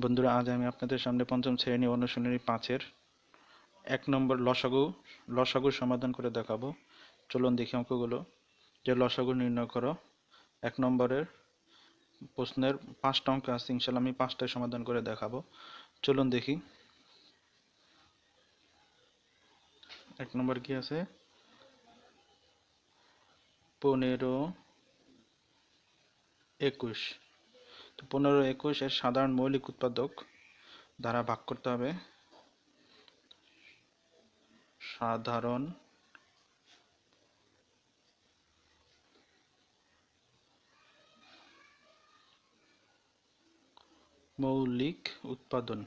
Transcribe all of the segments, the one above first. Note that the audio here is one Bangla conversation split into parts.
বন্ধুরা, আজ আমি আপনাদের সামনে পঞ্চম শ্রেণি অনুশীলনী পাঁচের এক নম্বর লসাগু লসাগু সমাধান করে দেখাবো। চলুন দেখি অঙ্কগুলো। যে লসাগু নির্ণয় করো, এক নম্বরের প্রশ্নের পাঁচটা অঙ্ক আছে ইনশাল্লাহ আমি পাঁচটায় সমাধান করে দেখাবো। চলুন দেখি। এক নম্বর কি আছে? পনেরো, একুশ। তো পনেরো একুশ এর সাধারণ মৌলিক উৎপাদক দ্বারা ভাগ করতে হবে। সাধারণ মৌলিক উৎপাদন।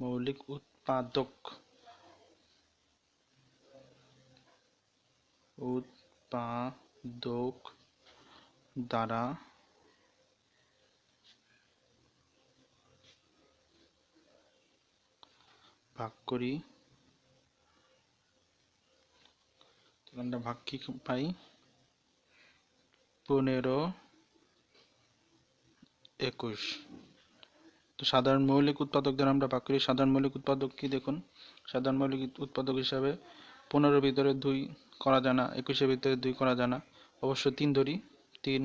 মৌলিক উৎপাদক। উৎপাদক দ্বারা ভাগ করি। আমরা ভাগ কি পাই? পনেরো, একুশ। তো সাধারণ মৌলিক উৎপাদক দ্বারা আমরা ভাগ করি। সাধারণ মৌলিক উৎপাদক কি দেখুন? সাধারণ মৌলিক উৎপাদক হিসাবে পনেরোর ভিতরে দুই করা যায় না, একুশের ভিতরে দুই করা যায় না। অবশ্য তিন ধরি। তিন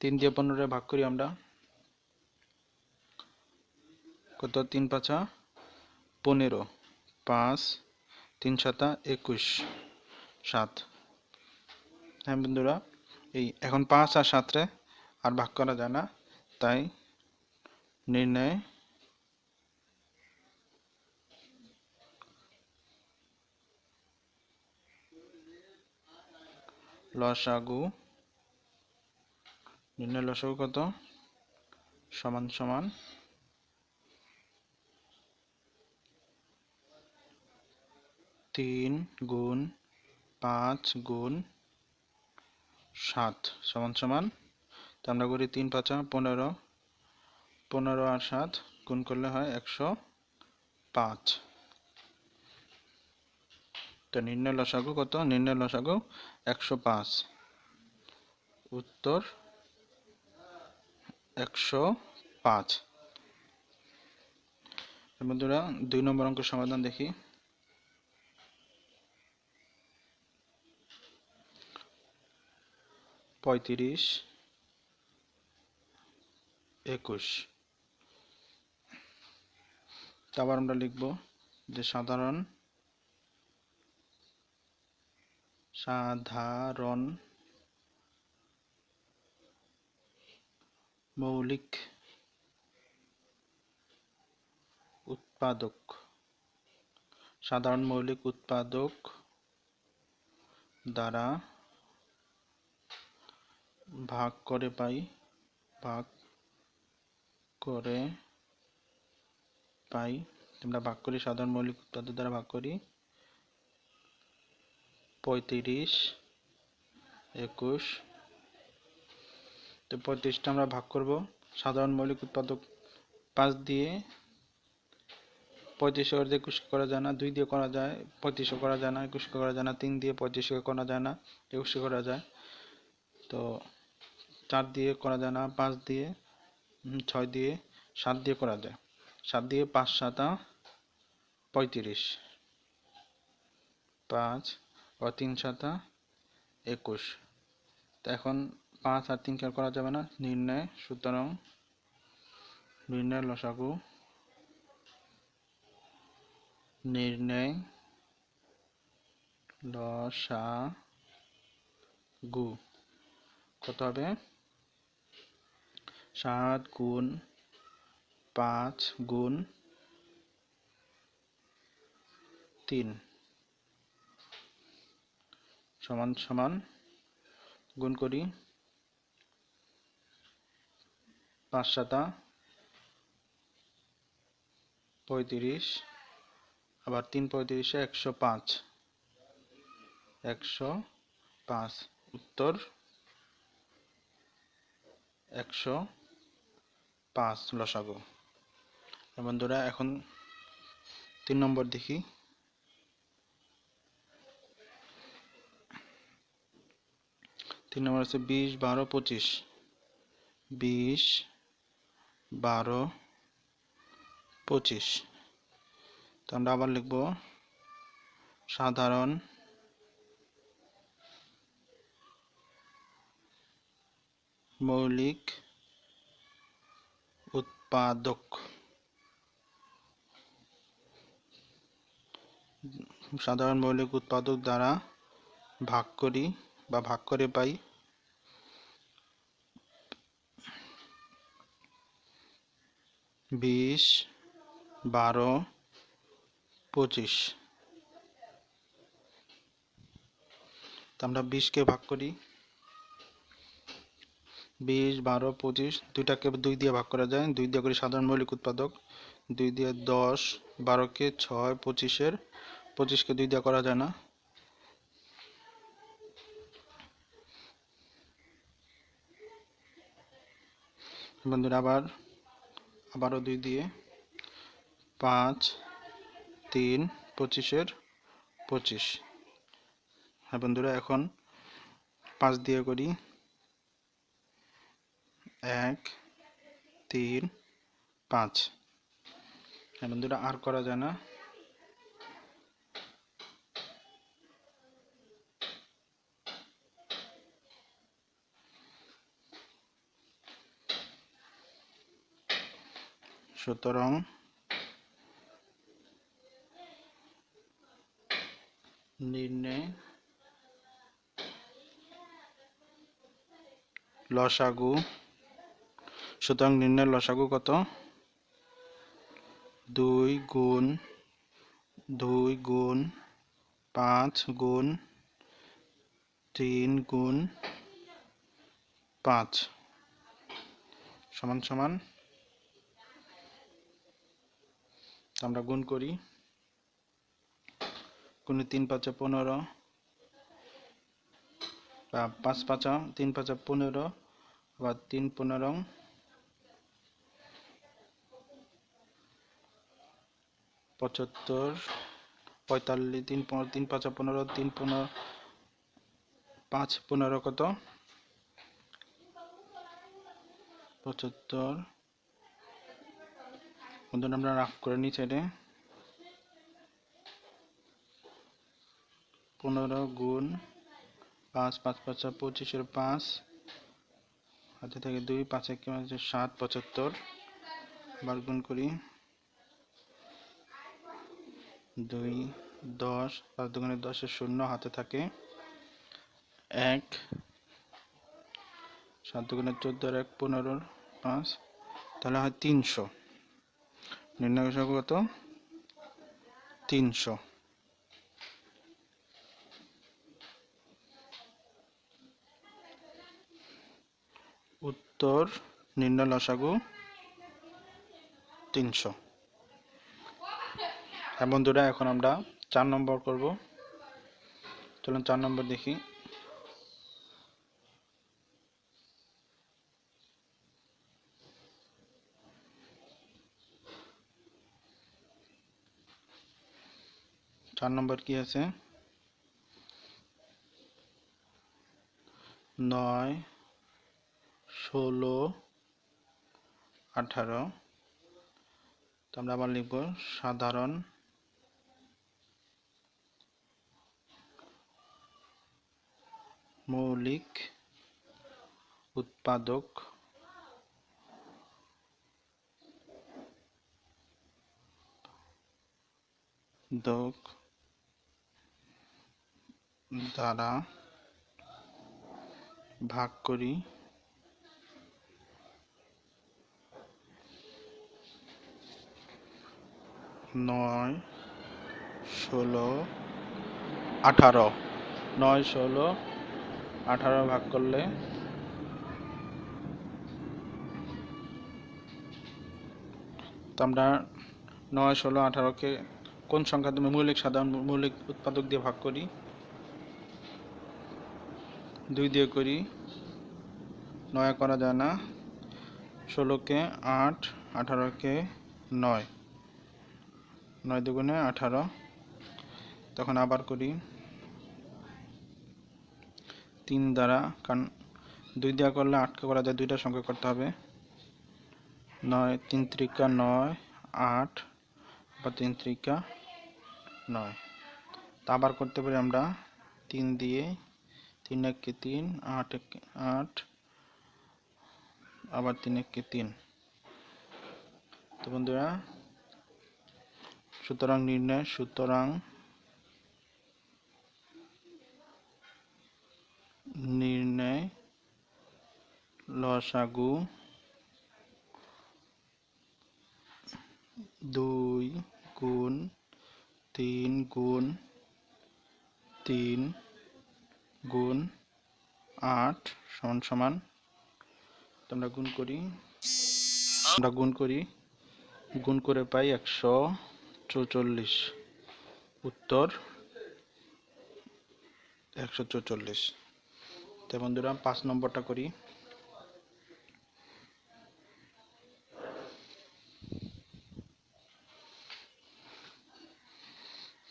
তিন দিয়ে পনেরো ভাগ করি আমরা। কত? তিন পাঁচা, পনেরো। পাঁচ, তিন সাতা, একুশ। সাত। হ্যাঁ বন্ধুরা, এই এখন পাঁচ আর সাতরে আর ভাগ করা যায় না, তাই নির্ণয় লসাগু নির্ণয় লসাগু কত? সমান সমান। তিন গুণ পাঁচ গুণ সাত, সমান সমান। তো আমরা করি তিন পাঁচা পনেরো। পনেরো আর সাত গুণ করলে হয় একশো পাঁচ। তো নির্ণয় লসাগু কত? নির্ণয় লসাগু একশো পাঁচ। উত্তর একশো পাঁচ। বন্ধুরা, দুই নম্বর অঙ্ক সমাধান দেখি। পঁয়ত্রিশ, একুশ। আবার আমরা লিখব যে সাধারণ সাধারণ মৌলিক উৎপাদক, সাধারণ মৌলিক উৎপাদক দ্বারা ভাগ করে পাই, ভাগ করে পাই। আমরা ভাগ করি, সাধারণ মৌলিক উৎপাদক দ্বারা ভাগ করি। পঁয়ত্রিশ, একুশ তো পঁয়ত্রিশটা আমরা ভাগ করব। সাধারণ মৌলিক উৎপাদক পাঁচ দিয়ে পঁয়ত্রিশ করে একুশ করা যায় না, দুই দিয়ে করা যায়, পঁয়ত্রিশও করা যায় না একুশ করা যায় না, তিন দিয়ে পঁয়ত্রিশকে করা যায় না একুশে করা যায়। তো চার দিয়ে করা যায় না, পাঁচ দিয়ে ছয় দিয়ে, সাত দিয়ে করা যায়। সাত দিয়ে পাঁচ সাতা পঁয়ত্রিশ। পাঁচ, ও তিন সাতা একুশ। তো এখন পাঁচ আর তিন খেয়াল করা যাবে না। নির্ণয়, সুতরাং নির্ণয় লসাগু। নির্ণয় লসাগু। কত হবে? সাত গুণ পাঁচ গুণ তিন। সমান সমান গুণ করি। পাঁচ সাতা পঁয়ত্রিশ, আবার তিন পঁয়ত্রিশে একশো পাঁচ। একশো পাঁচ, উত্তর। একশো পাঁচ, লসাগু। বন্ধুরা, এখন তিন নম্বর দেখি। তিন নম্বর আছে বিশ, বারো, পঁচিশ। বিশ বারো, পঁচিশ। তো আমরা আবার লিখব সাধারণ মৌলিক উৎপাদক। সাধারণ মৌলিক উৎপাদক দ্বারা ভাগ করি বা ভাগ করে পাই। বিশ, বারো, পঁচিশ। তো আমরা বিশকে ভাগ করি। বিশ, বারো, পঁচিশ, দুইটাকে দুই দিয়ে ভাগ করা যায়। দুই দিয়ে করি সাধারণ মৌলিক উৎপাদক। দুই দিয়ে দশ, বারোকে ছয়, পঁচিশের। পঁচিশকে দুই দিয়ে করা যায় না। বন্ধুরা, আবার আবারও দুই দিয়ে। পাঁচ, তিন, পঁচিশের পঁচিশ। হ্যাঁ বন্ধুরা, এখন পাঁচ দিয়ে করি। এক, তিন, পাঁচ। হ্যাঁ বন্ধুরা, আর করা যায় না। সুতরাং নির্ণয় লসাগু, সুতরাং নির্ণয় লসাগু কত? দুই গুণ দুই গুণ পাঁচ গুণ তিন গুণ পাঁচ। সমান সমান আমরা গুণ করি। গুণে তিন পাঁচা পনেরো বা পাঁচ পাঁচা তিন পাঁচা পনেরো বা তিন পনেরো। পঁচাত্তর, পঁয়তাল্লিশ, তিন তিন পাঁচা পনেরো, তিন পনেরো, পাঁচ পনেরো কত? পঁচাত্তর বন্ধুরা, আমরা রাফ করে নিই সাইডে পনেরো গুণ পাঁচ পাঁচ, পাঁচা পঁচিশের পাঁচ। হাতে থেকে দুই, পাঁচে কি হচ্ছে সাত, পঁচাত্তর। বার গুণ করি। দুই, দশ, পাঁচ দুগুণে দশের শূন্য হাতে থাকে। এক, সাত দুগুণে চোদ্দ আর এক পনেরোর পাঁচ। তাহলে হয় তিনশো। নির্ণয় সংখ্যা কত তিনশো। উত্তর নির্ণয় লসাগু তিনশো। হ্যাঁ বন্ধুরা, এখন আমরা চার নম্বর করব। চলুন চার নম্বর দেখি। চার নম্বর কি আছে? নয় ষোলো আঠারো। আমরা আবার লিখব সাধারণ। মৌলিক উৎপাদক। দক। দ্বারা ভাগ করি। নয়, ষোলো, আঠারো। নয়, ষোলো, আঠারো ভাগ করলে তো আমরা নয়, ষোলো, আঠারোকে কোন সংখ্যা মৌলিক সাধারণ মৌলিক উৎপাদক দিয়ে ভাগ করি? দুই দিয়ে করি। নয় করা যায় না। ষোলোকে আট, আঠারোকে নয়। নয় দুগুণে আঠারো। তখন আবার করি। তিন দ্বারা, কারণ দুই দেওয়া করলে আটকে করা যায়, দুইটা সংখ্যা করতে হবে। নয়, তিন ত্রিকা নয়, আট বা তিন ত্রিকা নয়। তা আবার করতে পারি আমরা তিন দিয়ে তিন একে তিন, আট একে আট, আবার তিন একে তিন। তো বন্ধুরা, সুতরাং নির্ণয় সুতরাং নির্ণয়, লসাগু দুই গুণ তিন গুণ তিন গুণ আট সমান সমান আমরা গুণ করি। আমরা গুণ করি, গুণ করে পাই একশো চৌচল্লিশ। উত্তর একশো চৌচল্লিশ। তো বন্ধুরা, পাঁচ নম্বরটা করি।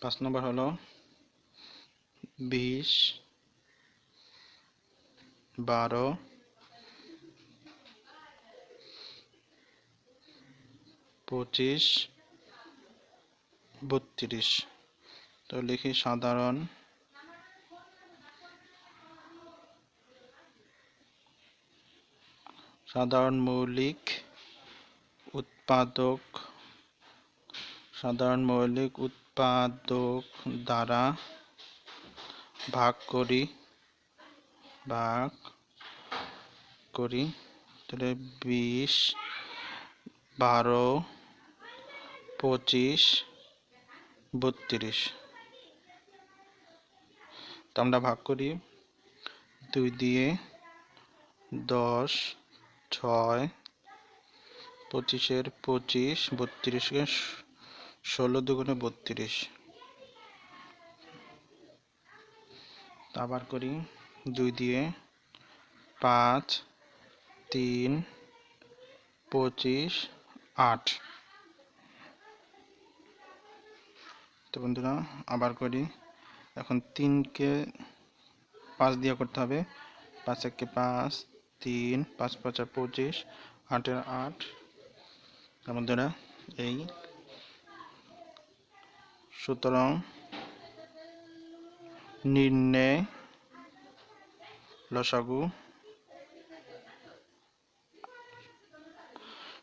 পাঁচ নম্বর হলো বিশ বারো। পঁচিশ। বত্রিশ। তো লিখি সাধারণ। সাধারণ মৌলিক উৎপাদক। সাধারণ মৌলিক উৎপাদক দ্বারা ভাগ করি। ভাগ করি, তাহলে বিশ, বারো, পঁচিশ, বত্রিশ। তো আমরা ভাগ করি, দুই দিয়ে দশ, ছয়, পঁচিশের পঁচিশ, বত্রিশকে ষোলো দুগুণে বত্রিশ। আবার করি দুই দিয়ে পাঁচ, তিন, পঁচিশ, আট। তো বন্ধুরা, আবার করি। এখন তিনকে পাঁচ দিয়ে করতে হবে। পাঁচ একে পাঁচ, তিন, পাঁচ, পাঁচা পঁচিশ আটের আট। বন্ধুরা, এই। সুতরাং নির্ণয় লসাগু।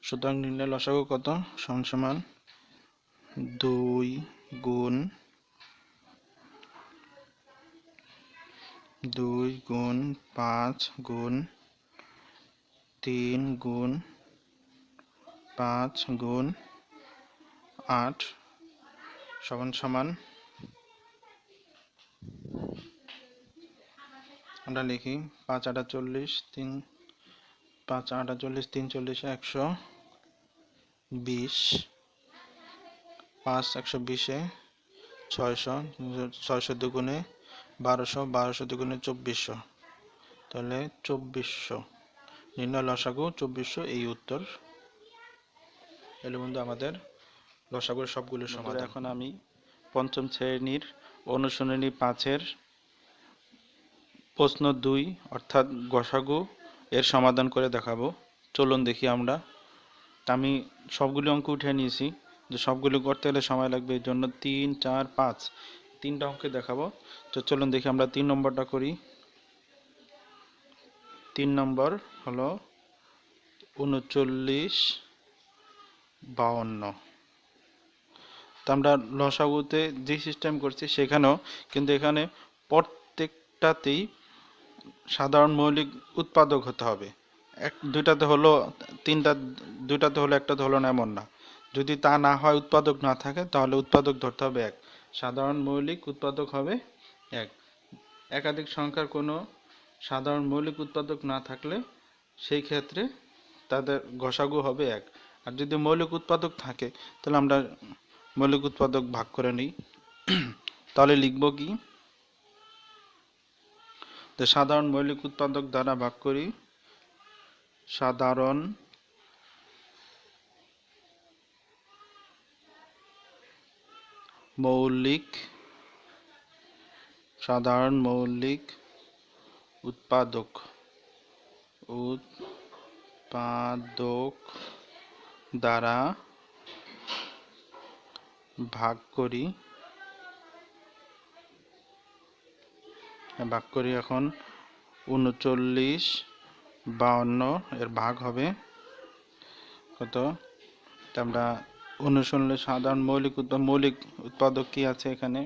সুতরাং নির্ণয় লসাগু কত? সমান দুই গুণ দুই গুণ পাঁচ গুণ তিন গুণ পাঁচ গুণ আট সমান সমান আমরা লিখি পাঁচ আটা চল্লিশ তিন পাঁচ আটা চল্লিশ তিন চল্লিশে একশো বিশ পাঁচ একশো বিশে ছয়শো ছয়শো দুগুণে বারোশো বারোশো দুগুণে চব্বিশশো। তাহলে চব্বিশশো। নির্ণয় লসাগু চব্বিশশো এই উত্তর। এলো বন্ধু আমাদের লসাগুর সবগুলো সমাধান। এখন আমি পঞ্চম শ্রেণির অনুশীলনী পাঁচের প্রশ্ন দুই, অর্থাৎ গসাগু এর সমাধান করে দেখাবো। চলুন দেখি আমরা। আমি সবগুলি অঙ্ক উঠে নিয়েছি। যে সবগুলো করতে হলে সময় লাগবে এর জন্য তিন, চার, পাঁচ তিনটা অঙ্কে দেখাবো। তো চলুন দেখি আমরা তিন নম্বরটা করি। তিন নম্বর হলো উনচল্লিশ, বাউন্ন। তো আমরা লসাগুতে যে সিস্টেম করছি সেখানেও কিন্তু এখানে প্রত্যেকটাতেই সাধারণ মৌলিক উৎপাদক হতে হবে। এক, দুইটাতে হলো, তিনটা, দুইটাতে হলো একটাতে হলো না, এমন না। যদি তা না হয়, উৎপাদক না থাকে, তাহলে উৎপাদক ধরতে হবে এক। সাধারণ মৌলিক উৎপাদক হবে এক। একাধিক সংখ্যার কোনো সাধারণ মৌলিক উৎপাদক না থাকলে সেই ক্ষেত্রে তাদের গসাগু হবে এক। আর যদি মৌলিক উৎপাদক থাকে, তাহলে আমরা মৌলিক উৎপাদক ভাগ করে নিই। তাহলে লিখব কি? তো সাধারণ মৌলিক উৎপাদক দ্বারা ভাগ করি। সাধারণ মৌলিক সাধারণ মৌলিক উৎপাদক উৎপাদক দ্বারা ভাগ করি। ভাগ করি এখন উনচল্লিশ, বাউন্ন এর ভাগ হবে। কত? আমরা অনুশীলনে সাধারণ মৌলিক মৌলিক উৎপাদক কি আছে এখানে?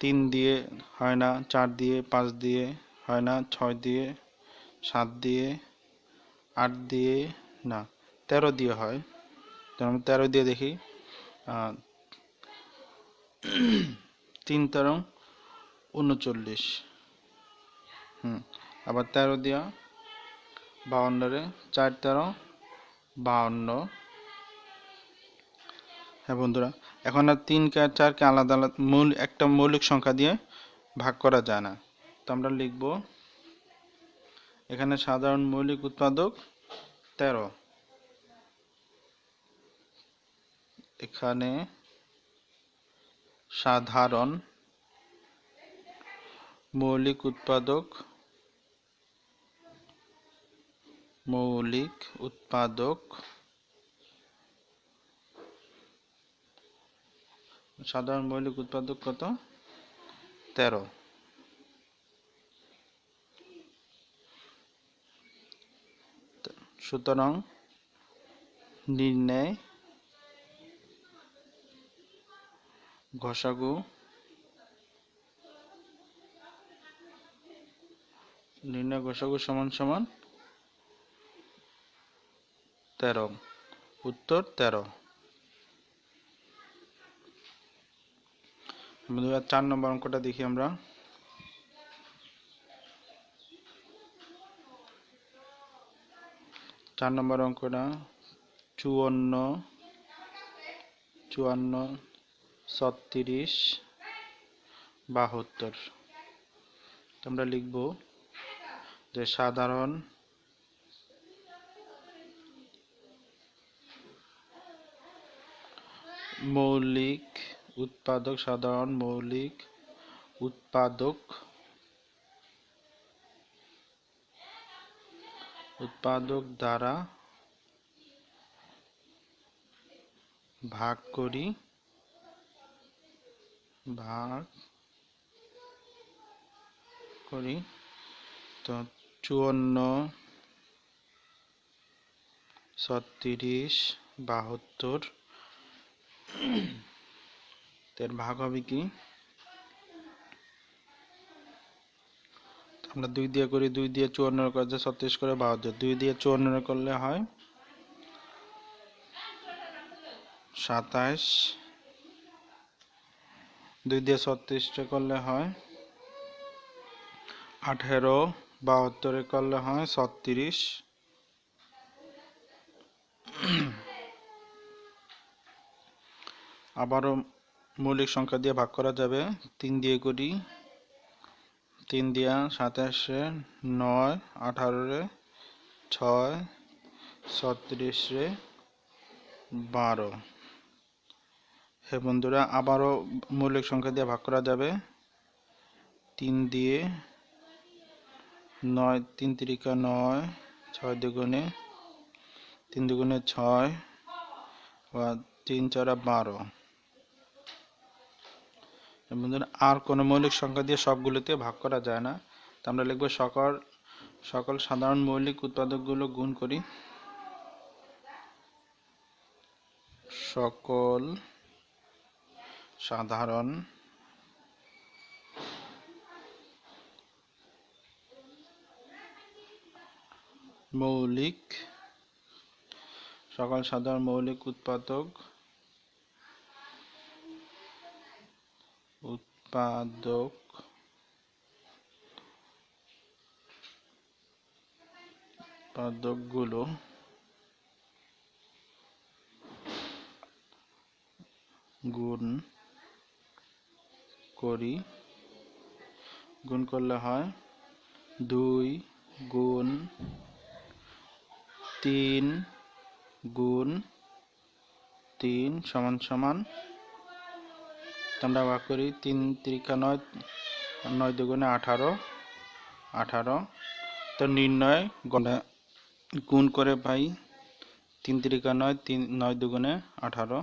তিন দিয়ে হয় না, চার দিয়ে, পাঁচ দিয়ে হয় না, ছয় দিয়ে, সাত দিয়ে, আট দিয়ে, না, তেরো দিয়ে হয়। আমরা তেরো দিয়ে দেখি। তিন তেরো উনচল্লিশ। হুম, আবার তেরো দিয়া বাউন্নরে চার তেরো, বাউন্ন। হ্যাঁ বন্ধুরা, এখন আর তিনকে আর চারকে আলাদা আলাদা মূল, একটা মৌলিক সংখ্যা দিয়ে ভাগ করা যায় না। তো আমরা লিখব, এখানে সাধারণ মৌলিক উৎপাদক তেরো। এখানে সাধারণ মৌলিক উৎপাদক মৌলিক উৎপাদক সাধারণ মৌলিক উৎপাদক কত? তেরো। সুতরাং নির্ণয় ঘষাগু নির্ণয় ঘষাগু সমান সমান তেরো। উত্তর তেরো। চার নম্বর অঙ্কটা দেখি আমরা। চার নম্বর অঙ্কটা চুয়ান্ন চুয়ান্ন, ছত্রিশ, বাহাত্তর। আমরা লিখব যে সাধারণ মৌলিক উৎপাদক সাধারণ মৌলিক উৎপাদক উৎপাদক দ্বারা ভাগ করি ভাগ করি তো চুয়ান্ন, ছত্রিশ, বাহাত্তর। এর ভাগ হবে কি? আমরা দুই দিয়ে করি, দুই দিয়ে চুয়ান্ন করছে, ছত্রিশ করে বাহাত্তর। দুই দিয়ে চুয়ান্ন করলে হয় সাতাশ দুই দিয়ে ছত্রিশটা করলে হয় আঠেরো। বাহাত্তরে করলে হয় ছত্রিশ। আবারও মৌলিক সংখ্যা দিয়ে ভাগ করা যাবে। তিন দিয়ে করি তিন দিয়া সাতাশে নয়, আঠারোরে ছয়, ছত্রিশে বারো। হে বন্ধুরা, আবারও মৌলিক সংখ্যা দিয়ে ভাগ করা যাবে। তিন দিয়ে নয়, তিন তিরিকা নয়, ছয় দুগুণে, তিন দুগুণে ছয়, বা তিন চারা বারো। বন্ধুরা, আর কোনো মৌলিক সংখ্যা দিয়ে সবগুলোতে ভাগ করা যায় না। তো আমরা লিখব সকল সকল সাধারণ মৌলিক উৎপাদকগুলো গুণ করি। সকল সাধারণ মৌলিক সকল সাধারণ মৌলিক উৎপাদক উৎপাদক উৎপাদকগুলো গুণ করি। গুণ করলে হয় দুই গুণ তিন গুণ তিন সমান সমান। আমরা ভাগ করি তিন তিরিকা নয় নয় দুগুণে আঠারো আঠারো। তো নির্ণয় গুণ করে পাই তিন তিরিকা নয়, তিন, নয় দুগুণে আঠারো।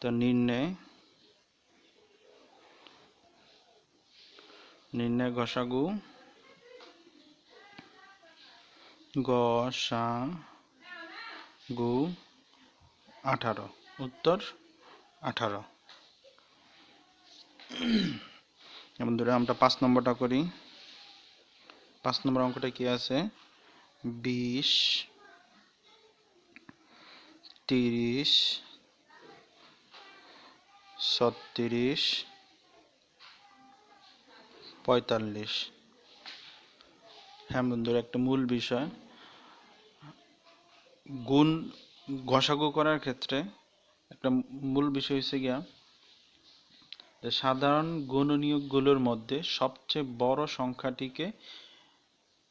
তো নির্ণয় নির্ণয় ঘষাগু গু আঠারো, উত্তর আঠারো। যেমন ধরে আমরা পাঁচ নম্বরটা করি। পাঁচ নম্বর অঙ্কটা কি আছে? বিশ, তিরিশ, ছত্রিশ, পঁয়তাল্লিশ। হ্যাঁ বন্ধুরা, একটা মূল বিষয়। গুণ ঘষাগু করার ক্ষেত্রে একটা মূল বিষয় হচ্ছে গিয়া যে সাধারণ গুণনীয়কগুলোর মধ্যে সবচেয়ে বড় সংখ্যাটিকে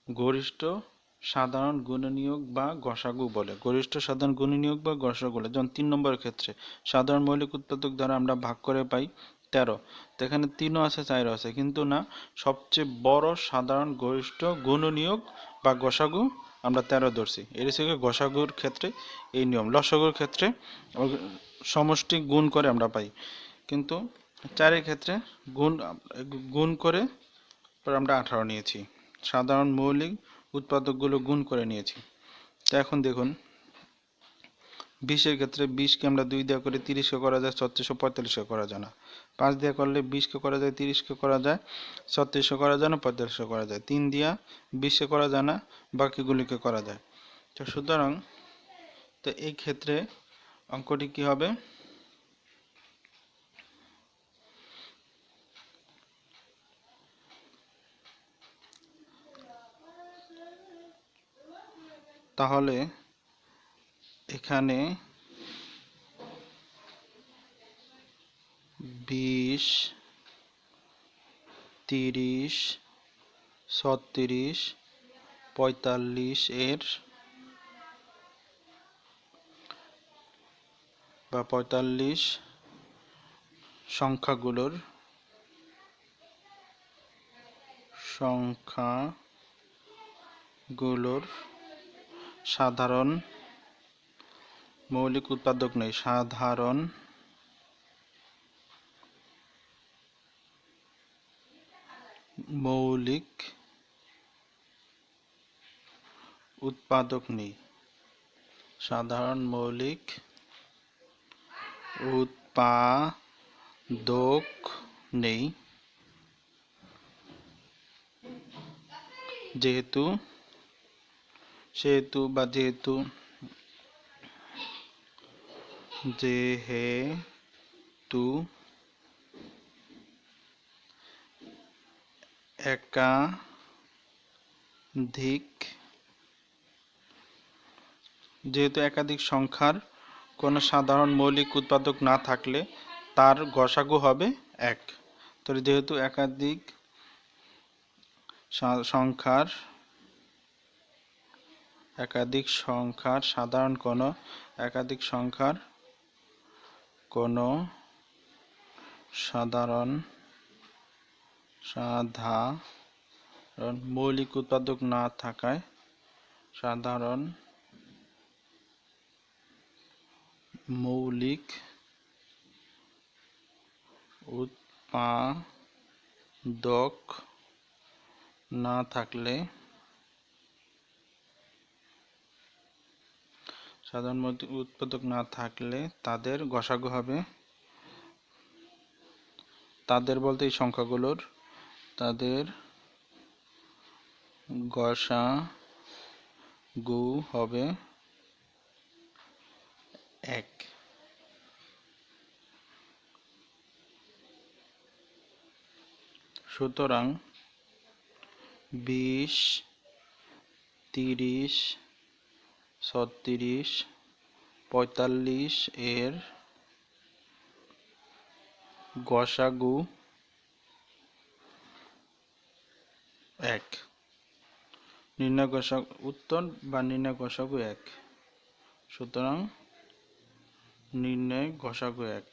গরিষ্ঠ সাধারণ গুণনীয়ক বা গসাগু বলে। গরিষ্ঠ সাধারণ গুণনীয়ক বা গসাগু বলে। যেমন তিন নম্বরের ক্ষেত্রে, সাধারণ মৌলিক উৎপাদক দ্বারা আমরা ভাগ করে পাই তেরো। তো এখানে তিনও আছে, চারও আছে। কিন্তু না, সবচেয়ে বড় সাধারণ গরিষ্ঠ গুণনীয়ক বা গসাগু আমরা তেরো ধরছি। এর থেকে গসাগুর ক্ষেত্রে এই নিয়ম, লসাগুর ক্ষেত্রে সমষ্টি গুণ করে আমরা পাই। কিন্তু চারের ক্ষেত্রে গুণ গুণ করে আমরা আঠারো নিয়েছি। সাধারণ মৌলিক উৎপাদকগুলো গুণ করে নিয়েছি। তো এখন দেখুন, বিশের ক্ষেত্রে বিশকে আমরা দুই দেওয়া করে তিরিশকে করা যায় ছত্রিশশো পঁয়তাল্লিশকে করা যায় না। পাঁচ দিয়া করলে বিশকে করা যায় তিরিশকে করা যায় ছত্রিশশো করা যায় না পঁয়তাল্লিশশো করা যায়। তিন দিয়া বিশকে করা যায় না বাকিগুলিকে করা যায়। তো সুতরাং, তো এই ক্ষেত্রে অঙ্কটি কি হবে? তাহলে এখানে বিশ তিরিশ ছত্রিশ পঁয়তাল্লিশ এর বা পঁয়তাল্লিশ সংখ্যাগুলোর সংখ্যাগুলোর সাধারণ মৌলিক উৎপাদক নেই সাধারণ মৌলিক উৎপাদক নেই। সাধারণ মৌলিক উৎপাদক নেই। যেহেতু সেহেতু বা যেহেতু যেহেতু একাধিক, যেহেতু একাধিক সংখ্যার কোনো সাধারণ মৌলিক উৎপাদক না থাকলে তার গসাগু হবে এক। তো যেহেতু একাধিক সংখ্যার একাধিক সংখ্যার সাধারণ কোনো, একাধিক সংখ্যার কোনো সাধারণ সাধারণ মৌলিক উৎপাদক না থাকায় সাধারণ মৌলিক উৎপাদক না থাকলে সাধারণ উৎপাদক না থাকলে তাদের গসাগু হবে। তাদের বলতে এই সংখ্যাগুলোর তাদের গসা গু হবে এক। সুতরাং বিশ তিরিশ ছত্রিশ পঁয়তাল্লিশ এর গসাগু এক। নির্ণয় গসা উত্তর বা নির্ণয় গসাগু এক। সুতরাং নির্ণয় গসাগু এক।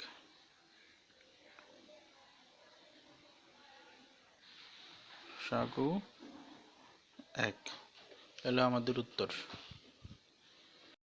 সাকু এক। তাহলে আমাদের উত্তর।